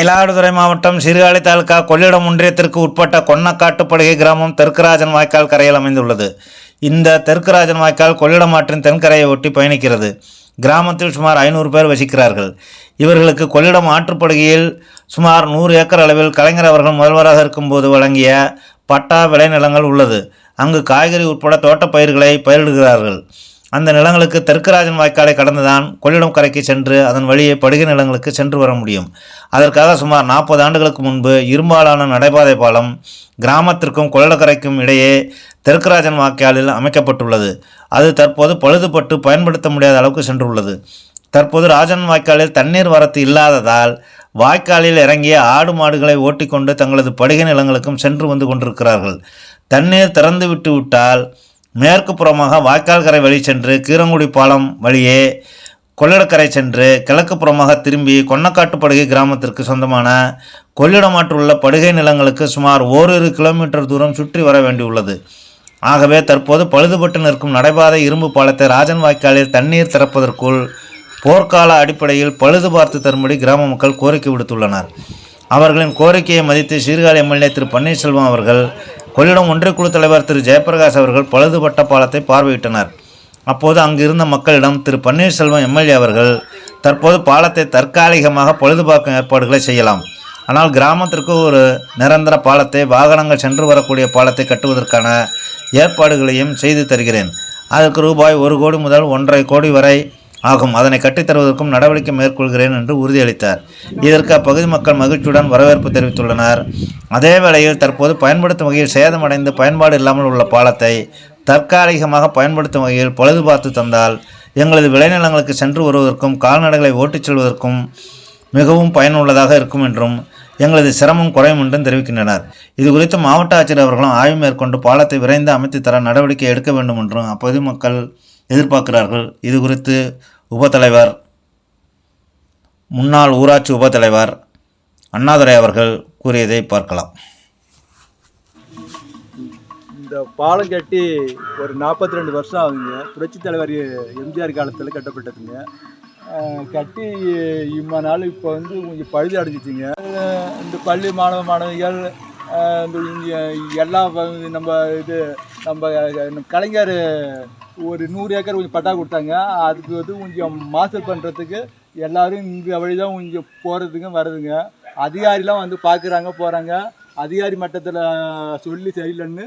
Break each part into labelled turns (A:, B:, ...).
A: மயிலாடுதுறை மாவட்டம் சீர்காழி தாலுகா கொள்ளிடம் ஒன்றியத்திற்கு உட்பட்ட கொன்னக்காட்டுப்படுகை கிராமம் தெற்குராஜன் வாய்க்கால் கரையில் அமைந்துள்ளது. இந்த தெற்குராஜன் வாய்க்கால் கொள்ளிடம் ஆற்றின் தென்கரையை ஒட்டி பயணிக்கிறது. கிராமத்தில் சுமார் ஐநூறு பேர் வசிக்கிறார்கள். இவர்களுக்கு கொள்ளிடம் ஆற்றுப்படுகையில் சுமார் நூறு ஏக்கர் அளவில் கலைஞர் அவர்கள் முதல்வராக இருக்கும்போது வழங்கிய பட்டா விளைநிலங்கள் உள்ளது. அங்கு காய்கறி உட்பட தோட்டப்பயிர்களை பயிரிடுகிறார்கள். அந்த நிலங்களுக்கு தெற்குராஜன் வாய்க்காலை கடந்துதான் கொள்ளிடம் கரைக்கு சென்று அதன் வழியே படுகை நிலங்களுக்கு சென்று வர முடியும். அதற்காக சுமார் நாற்பது ஆண்டுகளுக்கு முன்பு இரும்பாலான நடைபாதை பாலம் கிராமத்திற்கும் கொள்ளிடக்கரைக்கும் இடையே தெற்குராஜன் வாய்க்காலில் அமைக்கப்பட்டுள்ளது. அது தற்போது பழுதுபட்டு பயன்படுத்த முடியாத அளவுக்கு சென்றுள்ளது. தற்போது ராஜன் வாய்க்காலில் தண்ணீர் வரத்து இல்லாததால் வாய்க்காலில் இறங்கிய ஆடு மாடுகளை ஓட்டிக்கொண்டு தங்களது படுகை நிலங்களுக்கும் சென்று வந்து கொண்டிருக்கிறார்கள். தண்ணீர் திறந்து விட்டு விட்டால் மேற்கு புறமாக வாய்க்கால் கரை வழி சென்று கீரங்குடி பாலம் வழியே கொள்ளிடக்கரை சென்று கிழக்கு புறமாக திரும்பி கொன்னக்காட்டுப்படுகை கிராமத்திற்கு சொந்தமான கொள்ளிடமாற்றுள்ள படுகை நிலங்களுக்கு சுமார் ஓரிரு கிலோமீட்டர் தூரம் சுற்றி வர வேண்டியுள்ளது. ஆகவே தற்போது பழுதுபட்டு நிற்கும் நடைபாதை இரும்பு பாலத்தை ராஜன் வாய்க்காலில் தண்ணீர் திறப்பதற்குள் போர்க்கால அடிப்படையில் பழுது பார்த்து தரும்படி கிராம மக்கள் கோரிக்கை விடுத்துள்ளனர். அவர்களின் கோரிக்கையை மதித்து சீர்காழி எம்எல்ஏ திரு பன்னீர்செல்வம் அவர்கள் கொள்ளிடம் ஒன்றியக்குழு தலைவர் திரு. ஜெயபிரகாஷ் அவர்கள் பழுதுபட்ட பாலத்தை பார்வையிட்டனர். அப்போது அங்கு இருந்த மக்களிடம் திரு. பன்னீர்செல்வம் எம்எல்ஏ அவர்கள் தற்போது பாலத்தை தற்காலிகமாக பழுதுபார்க்கும் ஏற்பாடுகளை செய்யலாம். ஆனால் கிராமத்திற்கு ஒரு நிரந்தர பாலத்தை வாகனங்கள் சென்று வரக்கூடிய பாலத்தை கட்டுவதற்கான ஏற்பாடுகளையும் செய்து தருகிறேன். அதற்கு ரூபாய் ஒரு கோடி முதல் ஒன்றரை கோடி வரை ஆகும். அதனை கட்டித்தருவதற்கும் நடவடிக்கை மேற்கொள்கிறேன் என்று உறுதியளித்தார். இதற்கு அப்பகுதி மக்கள் மகிழ்ச்சியுடன் வரவேற்பு தெரிவித்துள்ளனர். அதே வேளையில் தற்போது பயன்படுத்தும் வகையில் சேதமடைந்து பயன்பாடு இல்லாமல் உள்ள பாலத்தை தற்காலிகமாக பயன்படுத்தும் வகையில் பழுது பார்த்து தந்தால் எங்களது விளைநிலங்களுக்கு சென்று வருவதற்கும் கால்நடைகளை ஓட்டிச் செல்வதற்கும் மிகவும் பயனுள்ளதாக இருக்கும் என்றும் எங்களது சிரமம் குறையும் என்றும் தெரிவிக்கின்றனர். இது குறித்து மாவட்ட ஆட்சியர் அவர்களும் ஆய்வு மேற்கொண்டு பாலத்தை விரைந்து அமைத்து தர நடவடிக்கை எடுக்க வேண்டும் என்றும் அப்பகுதி மக்கள் எதிர்பார்க்கிறார்கள். இது குறித்து உபத்தலைவர் முன்னாள் ஊராட்சி உபத்தலைவர் அண்ணாதுரை அவர்கள் கூறியதை பார்க்கலாம்.
B: இந்த பாலம் கட்டி ஒரு நாற்பத்தி ரெண்டு வருஷம் ஆகுங்க. புரட்சி தலைவர் எம்ஜிஆர் காலத்தில் கட்டப்பட்டதுங்க. கட்டி இம்ம நாள் இப்போ வந்து கொஞ்சம் பழுது அடைஞ்சிச்சிங்க. இந்த பள்ளி மாணவ மாணவிகள் இந்த எல்லா நம்ம இது நம்ம கலைஞர் ஒரு நூறு ஏக்கர் கொஞ்சம் பட்டா கொடுத்தாங்க. அதுக்கு வந்து கொஞ்சம் மாசல் பண்ணுறதுக்கு எல்லாரும் இந்த வழி தான் கொஞ்சம் போகிறதுங்க வர்றதுங்க அதிகாரிலாம் வந்து பார்க்குறாங்க போகிறாங்க அதிகாரி மட்டத்தில் சொல்லி சரியில்லைன்னு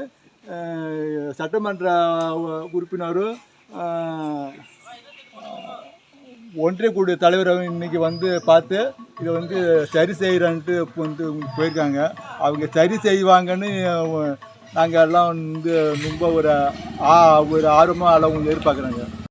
B: சட்டமன்ற உறுப்பினரும் ஒன்றிய குழு தலைவரும் இன்னைக்கு வந்து பார்த்து இதை வந்து சரி செய்கிறான்ட்டு வந்து போயிருக்காங்க. அவங்க சரி செய்வாங்கன்னு நாங்கள் எல்லாம் வந்து ரொம்ப ஒரு ஆ ஒரு ஆர்வமாக எல்லாம் கொஞ்சம் எதிர்பார்க்குறாங்க.